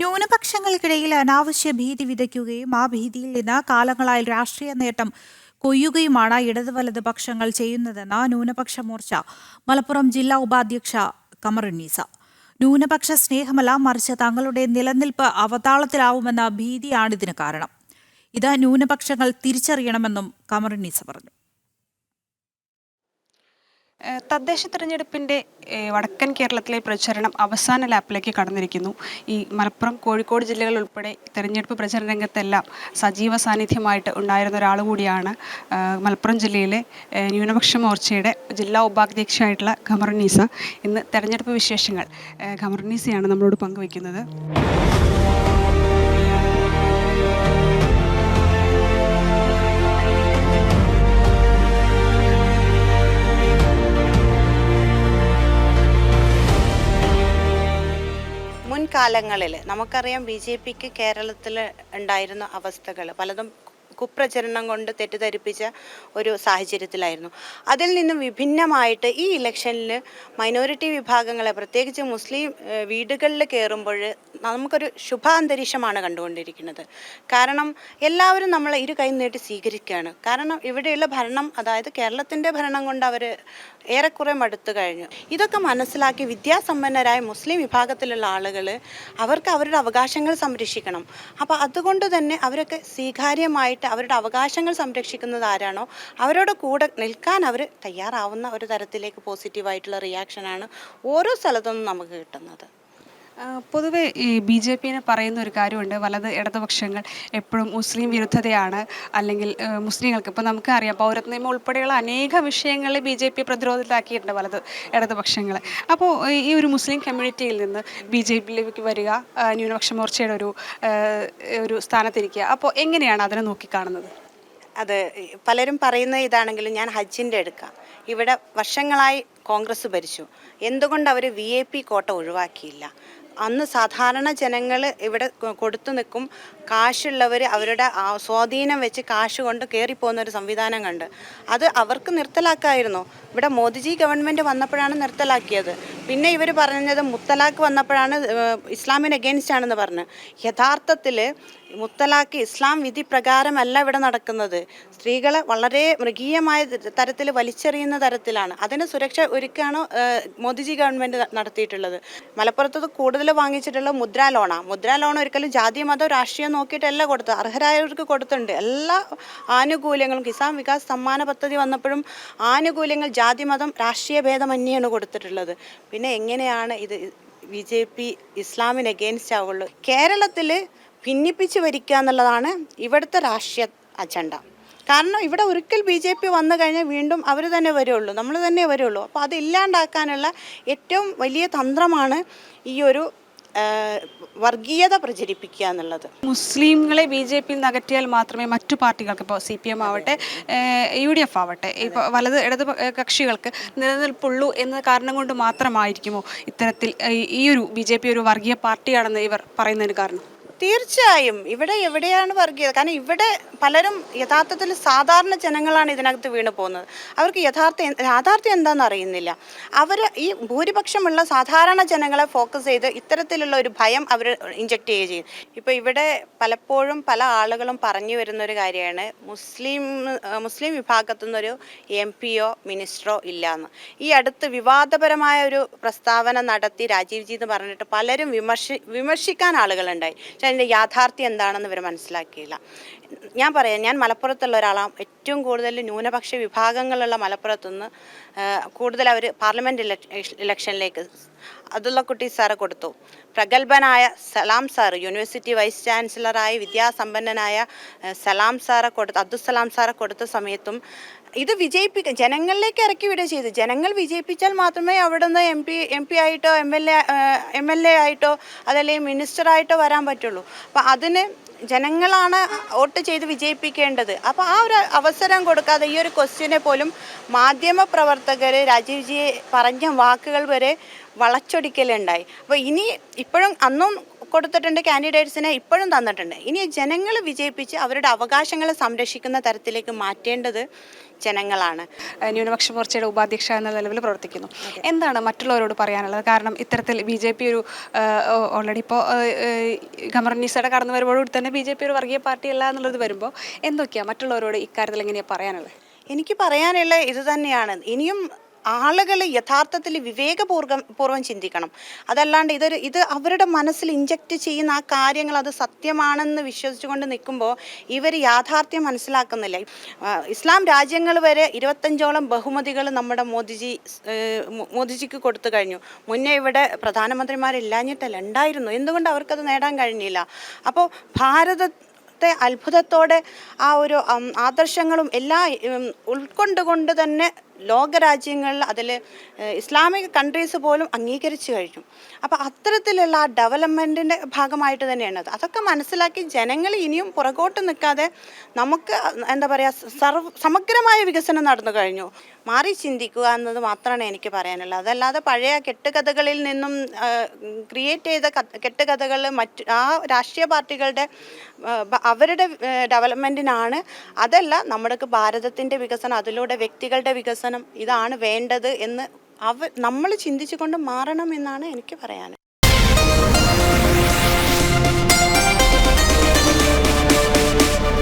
ന്യൂനപക്ഷങ്ങൾക്കിടയിൽ അനാവശ്യ ഭീതി വിതയ്ക്കുകയും ആ ഭീതിയിൽ നിന്ന് കാലങ്ങളായി രാഷ്ട്രീയ നേട്ടം കൊയ്യുകയുമാണ് ഇടത് വലത് പക്ഷങ്ങൾ ചെയ്യുന്നതെന്ന് ന്യൂനപക്ഷ മോർച്ച മലപ്പുറം ജില്ലാ ഉപാധ്യക്ഷ കമറുന്നീസ. ന്യൂനപക്ഷ സ്നേഹമല്ല മറിച്ച് തങ്ങളുടെ നിലനിൽപ്പ് അവതാളത്തിലാവുമെന്ന ഭീതിയാണ് ഭീതിയാണിതിന് കാരണം. ഇത് ന്യൂനപക്ഷങ്ങൾ തിരിച്ചറിയണമെന്നും കമറുന്നീസ പറഞ്ഞു. തദ്ദേശ തെരഞ്ഞെടുപ്പിന്റെ വടക്കൻ കേരളത്തിലെ പ്രചരണം അവസാന ലാപ്പിലേക്ക് കടന്നിരിക്കുന്നു. ഈ മലപ്പുറം കോഴിക്കോട് ജില്ലകൾ ഉൾപ്പെടെ തെരഞ്ഞെടുപ്പ് പ്രചരണ രംഗത്തെല്ലാം സജീവ സാന്നിധ്യമായിട്ട് ഉണ്ടായിരുന്ന ഒരാൾ കൂടിയാണ് മലപ്പുറം ജില്ലയിലെ ന്യൂനപക്ഷ മോർച്ചയുടെ ജില്ലാ ഉപാധ്യക്ഷയായിട്ടുള്ള ഖമറുന്നീസ ഇന്ന് തെരഞ്ഞെടുപ്പ് വിശേഷങ്ങൾ ഖമറുനീസയാണ് നമ്മളോട് പങ്കുവയ്ക്കുന്നത് മുൻകാലങ്ങളിൽ നമുക്കറിയാം ബി ജെ പിക്ക് കേരളത്തിൽ ഉണ്ടായിരുന്ന അവസ്ഥകൾ പലതും കുപ്രചരണം കൊണ്ട് തെറ്റിദ്ധരിപ്പിച്ച ഒരു സാഹചര്യത്തിലായിരുന്നു. അതിൽ നിന്നും വിഭിന്നമായിട്ട് ഈ ഇലക്ഷനിൽ മൈനോറിറ്റി വിഭാഗങ്ങളെ പ്രത്യേകിച്ച് മുസ്ലിം വീടുകളിൽ കയറുമ്പോൾ നമുക്കൊരു ശുഭാന്തരീക്ഷമാണ് കണ്ടുകൊണ്ടിരിക്കുന്നത്. കാരണം എല്ലാവരും നമ്മളെ ഇരു കൈ നീട്ടി സ്വീകരിക്കുകയാണ്. കാരണം ഇവിടെയുള്ള ഭരണം അതായത് കേരളത്തിന്റെ ഭരണം കൊണ്ട് അവർ ഏറെക്കുറെ മടുത്തു കഴിഞ്ഞു. ഇതൊക്കെ മനസ്സിലാക്കി വിദ്യാസമ്പന്നരായ മുസ്ലിം വിഭാഗത്തിലുള്ള ആളുകൾ അവർക്ക് അവരുടെ അവകാശങ്ങൾ സംരക്ഷിക്കണം. അപ്പോൾ അതുകൊണ്ട് തന്നെ അവരൊക്കെ സ്വീകാര്യമായിട്ട് അവരുടെ അവകാശങ്ങൾ സംരക്ഷിക്കുന്നത് ആരാണോ അവരോട് കൂടെ നിൽക്കാൻ അവർ തയ്യാറാവുന്ന ഒരു തരത്തിലേക്ക് പോസിറ്റീവായിട്ടുള്ള റിയാക്ഷനാണ് ഓരോ സ്ഥലത്തുനിന്നും നമുക്ക് കിട്ടുന്നത്. പൊതുവെ ഈ ബി ജെ പിനെ പറയുന്ന ഒരു കാര്യമുണ്ട്. വലത് ഇടതുപക്ഷങ്ങൾ എപ്പോഴും മുസ്ലിം വിരുദ്ധതയാണ്. അല്ലെങ്കിൽ മുസ്ലിങ്ങൾക്ക് ഇപ്പോൾ നമുക്കറിയാം പൗരത്വ നിയമം ഉൾപ്പെടെയുള്ള അനേക വിഷയങ്ങളിൽ ബി ജെ പി പ്രതിരോധത്തിലാക്കിയിട്ടുണ്ട് വലത് ഇടതുപക്ഷങ്ങൾ. അപ്പോൾ ഈ ഒരു മുസ്ലിം കമ്മ്യൂണിറ്റിയിൽ നിന്ന് ബി ജെ പിയിലേക്ക് വരിക ന്യൂനപക്ഷ മോർച്ചയുടെ ഒരു ഒരു സ്ഥാനത്തിരിക്കുക. അപ്പോൾ എങ്ങനെയാണ് അതിനെ നോക്കിക്കാണുന്നത്? അത് പലരും പറയുന്ന ഇതാണെങ്കിലും ഞാൻ ഹജ്ജിന്റെ എടുക്കാം. ഇവിടെ വർഷങ്ങളായി കോൺഗ്രസ് ഭരിച്ചു. എന്തുകൊണ്ട് അവർ വി എ പി കോട്ട ഒഴിവാക്കിയില്ല? അന്ന് സാധാരണ ജനങ്ങൾ ഇവിടെ കൊടുത്തു നിൽക്കും. കാശുള്ളവർ അവരുടെ സ്വാധീനം വെച്ച് കാശ് കൊണ്ട് കയറിപ്പോകുന്ന ഒരു സംവിധാനം കണ്ട്. അത് അവർക്ക് നിർത്തലാക്കായിരുന്നു. ഇവിടെ മോദിജി ഗവൺമെന്റ് വന്നപ്പോഴാണ് നിർത്തലാക്കിയത്. പിന്നെ ഇവർ പറഞ്ഞത് മുത്തലാഖ് വന്നപ്പോഴാണ് ഇസ്ലാമിന് അഗേൻസ്റ്റ് ആണെന്ന് പറഞ്ഞ്. യഥാർത്ഥത്തിൽ മുത്തലാഖ് ഇസ്ലാം വിധി പ്രകാരമല്ല ഇവിടെ നടക്കുന്നത്. സ്ത്രീകളെ വളരെ മൃഗീയമായ തരത്തിൽ വലിച്ചെറിയുന്ന തരത്തിലാണ്. അതിന് സുരക്ഷ ഒരുക്കാണ് മോദിജി ഗവൺമെന്റ് നടത്തിയിട്ടുള്ളത്. മലപ്പുറത്ത് കൂടുതൽ വാങ്ങിച്ചിട്ടുള്ള മുദ്രാ ലോണാണ് മുദ്രാ ലോൺ ഒരിക്കലും ജാതി മതം രാഷ്ട്രീയം നോക്കിയിട്ടല്ല കൊടുത്തത്. അർഹരായവർക്ക് കൊടുത്തിട്ടുണ്ട്. എല്ലാ ആനുകൂല്യങ്ങളും കിസാൻ വികാസ് സമ്മാന പദ്ധതി വന്നപ്പോഴും ആനുകൂല്യങ്ങൾ ജാതി മതം രാഷ്ട്രീയ ഭേദമന്യാണ് കൊടുത്തിട്ടുള്ളത്. പിന്നെ എങ്ങനെയാണ് ഇത് ബി ജെ പി ഇസ്ലാമിന് അഗെയിൻസ്റ്റ് ആവുള്ളൂ? കേരളത്തിൽ ഭിന്നിപ്പിച്ച് ഭരിക്കുക എന്നുള്ളതാണ് ഇവിടുത്തെ രാഷ്ട്രീയ അജണ്ട. കാരണം ഇവിടെ ഒരിക്കൽ ബി ജെ പി വന്നു കഴിഞ്ഞാൽ വീണ്ടും അവർ തന്നെ വരുള്ളൂ നമ്മൾ തന്നെ വരുള്ളൂ. അപ്പോൾ അത് ഇല്ലാണ്ടാക്കാനുള്ള ഏറ്റവും വലിയ തന്ത്രമാണ് ഈ ഒരു വർഗീയത പ്രചരിപ്പിക്കുക എന്നുള്ളത്. മുസ്ലിങ്ങളെ ബി ജെ പിയിൽ നകറ്റിയാൽ മാത്രമേ മറ്റു പാർട്ടികൾക്ക് ഇപ്പോൾ സി പി എം ആവട്ടെ യു ഡി എഫ് ആവട്ടെ ഇപ്പോൾ വലത് ഇടത് കക്ഷികൾക്ക് നിലനിൽപ്പുള്ളൂ എന്ന കാരണം കൊണ്ട് മാത്രമായിരിക്കുമോ ഇത്തരത്തിൽ ഈ ഒരു ബി ജെ പി ഒരു വർഗീയ പാർട്ടിയാണെന്ന് ഇവർ പറയുന്നതിന് കാരണം? തീർച്ചയായും. ഇവിടെ എവിടെയാണ് വർഗീയത? കാരണം ഇവിടെ പലരും യഥാർത്ഥത്തിൽ സാധാരണ ജനങ്ങളാണ് ഇതിനകത്ത് വീണ് പോകുന്നത്. അവർക്ക് യഥാർത്ഥ യാഥാർത്ഥ്യം എന്താണെന്ന് അറിയുന്നില്ല. അവർ ഈ ഭൂരിപക്ഷമുള്ള സാധാരണ ജനങ്ങളെ ഫോക്കസ് ചെയ്ത് ഇത്തരത്തിലുള്ള ഒരു ഭയം അവർ ഇഞ്ചക്ട് ചെയ്യുക ചെയ്യും. ഇപ്പോൾ ഇവിടെ പലപ്പോഴും പല ആളുകളും പറഞ്ഞു വരുന്ന ഒരു കാര്യമാണ്. മുസ്ലിം മുസ്ലിം വിഭാഗത്തു നിന്നൊരു എം പിയോ മിനിസ്റ്ററോ ഇല്ലയെന്ന് ഈ അടുത്ത് വിവാദപരമായ ഒരു പ്രസ്താവന നടത്തി രാജീവ്ജി എന്ന് പറഞ്ഞിട്ട് പലരും വിമർശി വിമർശിക്കാൻ ആളുകളുണ്ടായി. അതിന്റെ യാഥാർത്ഥ്യം എന്താണെന്ന് ഇവർ മനസ്സിലാക്കിയില്ല. ഞാൻ പറയാം ഞാൻ മലപ്പുറത്തുള്ള ഒരാളാണ് ഏറ്റവും കൂടുതൽ ന്യൂനപക്ഷ വിഭാഗങ്ങളുള്ള മലപ്പുറത്തുനിന്ന് കൂടുതൽ അവർ പാർലമെന്റ് ഇലക്ഷനിലേക്ക് അതുള്ള കുട്ടി സാറ് കൊടുത്തു. പ്രഗത്ഭനായ സലാം സാർ യൂണിവേഴ്സിറ്റി വൈസ് ചാൻസലറായ വിദ്യാസമ്പന്നനായ സലാം സാറെ കൊടുത്ത് അബ്ദുസലാം സാറെ കൊടുത്ത സമയത്തും ഇത് വിജയിപ്പിക്കുക ജനങ്ങളിലേക്ക് ഇറക്കി വിടുക ചെയ്ത്. ജനങ്ങൾ വിജയിപ്പിച്ചാൽ മാത്രമേ അവിടെ നിന്ന് എം പി എം പി ആയിട്ടോ M L A M L A ആയിട്ടോ അതല്ലെങ്കിൽ മിനിസ്റ്ററായിട്ടോ വരാൻ പറ്റുള്ളൂ. അപ്പം അതിന് ജനങ്ങളാണ് വോട്ട് ചെയ്ത് വിജയിപ്പിക്കേണ്ടത്. അപ്പോൾ ആ ഒരു അവസരം കൊടുക്കാതെ ഈ ഒരു ക്വസ്റ്റ്യനെ പോലും മാധ്യമ പ്രവർത്തകർ രാജീവ്ജിയെ പറഞ്ഞ വാക്കുകൾ വരെ വളച്ചൊടിക്കലുണ്ടായി. അപ്പോൾ ഇനി ഇപ്പോഴും അന്നും കൊടുത്തിട്ടുണ്ട് കാൻഡിഡേറ്റ്സിനെ ഇപ്പോഴും തന്നിട്ടുണ്ട്. ഇനി ജനങ്ങൾ വിജയിപ്പിച്ച് അവരുടെ അവകാശങ്ങളെ സംരക്ഷിക്കുന്ന തരത്തിലേക്ക് മാറ്റേണ്ടത് ജനങ്ങളാണ്. ന്യൂനപക്ഷ മോർച്ചയുടെ ഉപാധ്യക്ഷ എന്ന നിലവിൽ പ്രവർത്തിക്കുന്നു. എന്താണ് മറ്റുള്ളവരോട് പറയാനുള്ളത്? കാരണം ഇത്തരത്തിൽ ബി ജെ പി ഒരു ഓൾറെഡി ഇപ്പോൾ ഗവർണീസയുടെ കടന്നു വരുമ്പോഴും തന്നെ ബി ജെ പി ഒരു വർഗീയ പാർട്ടി അല്ല എന്നുള്ളത് വരുമ്പോൾ എന്തൊക്കെയാണ് മറ്റുള്ളവരോട് ഇക്കാര്യത്തിൽ എങ്ങനെയാണ് പറയാനുള്ളത്? എനിക്ക് പറയാനുള്ള ഇത് തന്നെയാണ്. ഇനിയും ആളുകൾ യഥാർത്ഥത്തിൽ വിവേകപൂർവം പൂർവം ചിന്തിക്കണം. അതല്ലാണ്ട് ഇതൊരു ഇത് അവരുടെ മനസ്സിൽ ഇഞ്ചക്റ്റ് ചെയ്യുന്ന ആ കാര്യങ്ങൾ അത് സത്യമാണെന്ന് വിശ്വസിച്ചുകൊണ്ട് നിൽക്കുമ്പോൾ ഇവർ യാഥാർത്ഥ്യം മനസ്സിലാക്കുന്നില്ല. ഇസ്ലാം രാജ്യങ്ങൾ വരെ ഇരുപത്തഞ്ചോളം ബഹുമതികൾ നമ്മുടെ മോദിജി മോദിജിക്ക് കൊടുത്തു കഴിഞ്ഞു. മുന്നേ ഇവിടെ പ്രധാനമന്ത്രിമാരില്ലാഞ്ഞിട്ടല്ല ഉണ്ടായിരുന്നു എന്തുകൊണ്ട് അവർക്കത് നേടാൻ കഴിഞ്ഞില്ല? അപ്പോൾ ഭാരത ത്തെ അത്ഭുതത്തോടെ ആ ഒരു ആദർശങ്ങളും എല്ലാം ഉൾക്കൊണ്ടുകൊണ്ട് തന്നെ ലോകരാജ്യങ്ങളിൽ അതിൽ ഇസ്ലാമിക് കൺട്രീസ് പോലും അംഗീകരിച്ചു കഴിഞ്ഞു. അപ്പോൾ അത്തരത്തിലുള്ള ആ ഡെവലപ്മെന്റിന്റെ ഭാഗമായിട്ട് തന്നെയാണ് അത്. അതൊക്കെ മനസ്സിലാക്കി ജനങ്ങൾ ഇനിയും പുറകോട്ട് നിൽക്കാതെ നമുക്ക് എന്താ പറയുക സർവ സമഗ്രമായ വികസനം നടന്നു കഴിഞ്ഞു. മാറി ചിന്തിക്കുക എന്നത് മാത്രമാണ് എനിക്ക് പറയാനുള്ളത്. അതല്ലാതെ പഴയ കെട്ടുകഥകളിൽ നിന്നും ക്രിയേറ്റ് ചെയ്ത കെട്ടുകഥകൾ മറ്റ് ആ രാഷ്ട്രീയ പാർട്ടികളുടെ അവരുടെ ഡെവലപ്മെന്റിനാണ് അതല്ല നമ്മുടെ ഭാരതത്തിന്റെ വികസനം അതിലൂടെ വ്യക്തികളുടെ വികസനം ഇതാണ് വേണ്ടത് എന്ന് അവ നമ്മൾ ചിന്തിച്ചുകൊണ്ട് മാറണം എന്നാണ് എനിക്ക് പറയാൻ